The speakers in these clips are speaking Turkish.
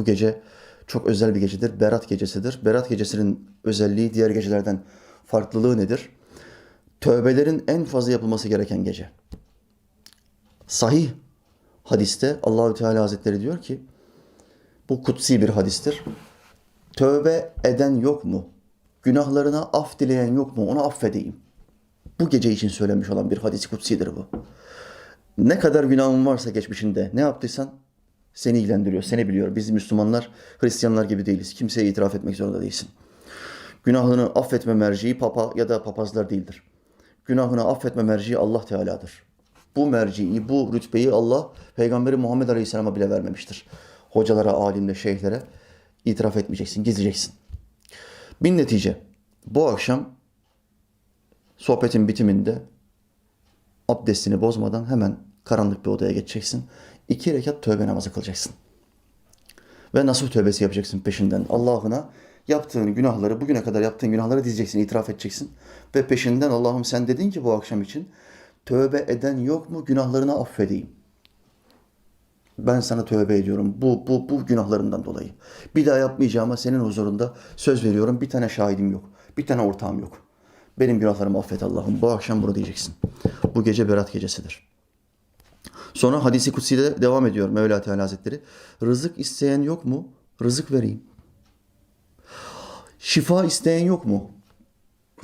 Bu gece çok özel bir gecedir. Berat gecesidir. Berat gecesinin özelliği diğer gecelerden farklılığı nedir? Tövbelerin en fazla yapılması gereken gece. Sahih hadiste Allahü Teala Hazretleri diyor ki bu kutsi bir hadistir. Tövbe eden yok mu? Günahlarına af dileyen yok mu? Onu affedeyim. Bu gece için söylenmiş olan bir hadis kutsidir bu. Ne kadar günahın varsa geçmişinde ne yaptıysan seni ilgilendiriyor, seni biliyor. Biz Müslümanlar Hristiyanlar gibi değiliz. Kimseye itiraf etmek zorunda değilsin. Günahını affetme merciği papa ya da papazlar değildir. Günahını affetme merciği Allah Teala'dır. Bu merciyi, bu rütbeyi Allah Peygamberi Muhammed Aleyhisselam'a bile vermemiştir. Hocalara, alimle, şeyhlere itiraf etmeyeceksin, gizleyeceksin. Bin netice bu akşam sohbetin bitiminde abdestini bozmadan hemen karanlık bir odaya geçeceksin. İki rekat tövbe namazı kılacaksın. Ve nasuh tövbesi yapacaksın peşinden. Allah'ına yaptığın günahları, bugüne kadar yaptığın günahları diyeceksin, itiraf edeceksin. Ve peşinden Allah'ım sen dedin ki bu akşam için tövbe eden yok mu günahlarını affedeyim. Ben sana tövbe ediyorum bu, bu, bu günahlarından dolayı. Bir daha yapmayacağıma senin huzurunda söz veriyorum. Bir tane şahidim yok. Bir tane ortağım yok. Benim günahlarımı affet Allah'ım. Bu akşam bunu diyeceksin. Bu gece berat gecesidir. Sonra hadisi kutsiyle devam ediyor Mevla Teala Hazretleri. Rızık isteyen yok mu? Rızık vereyim. Şifa isteyen yok mu?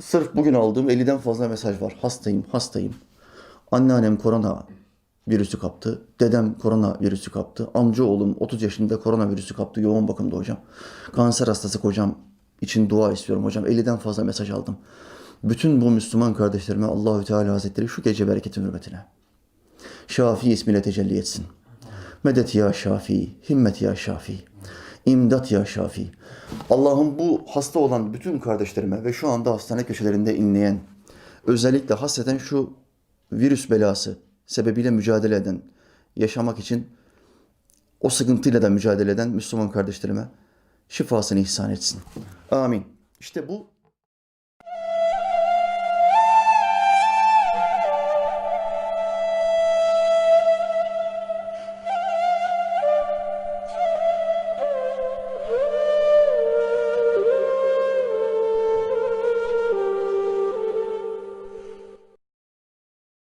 Sırf bugün aldığım 50'den fazla mesaj var. Hastayım, hastayım. Anneannem korona virüsü kaptı. Dedem korona virüsü kaptı. Amca oğlum 30 yaşında korona virüsü kaptı. Yoğun bakımda hocam. Kanser hastası kocam için dua istiyorum hocam. 50'den fazla mesaj aldım. Bütün bu Müslüman kardeşlerime Allahü Teala Hazretleri şu gece bereketin hürmetine. Şafi ismiyle tecelli etsin. Medet ya Şafi, himmet ya Şafi, imdat ya Şafi. Allah'ım bu hasta olan bütün kardeşlerime ve şu anda hastane köşelerinde inleyen, özellikle hasreten şu virüs belası sebebiyle mücadele eden, yaşamak için o sıkıntıyla da mücadele eden Müslüman kardeşlerime şifasını ihsan etsin. Amin. İşte bu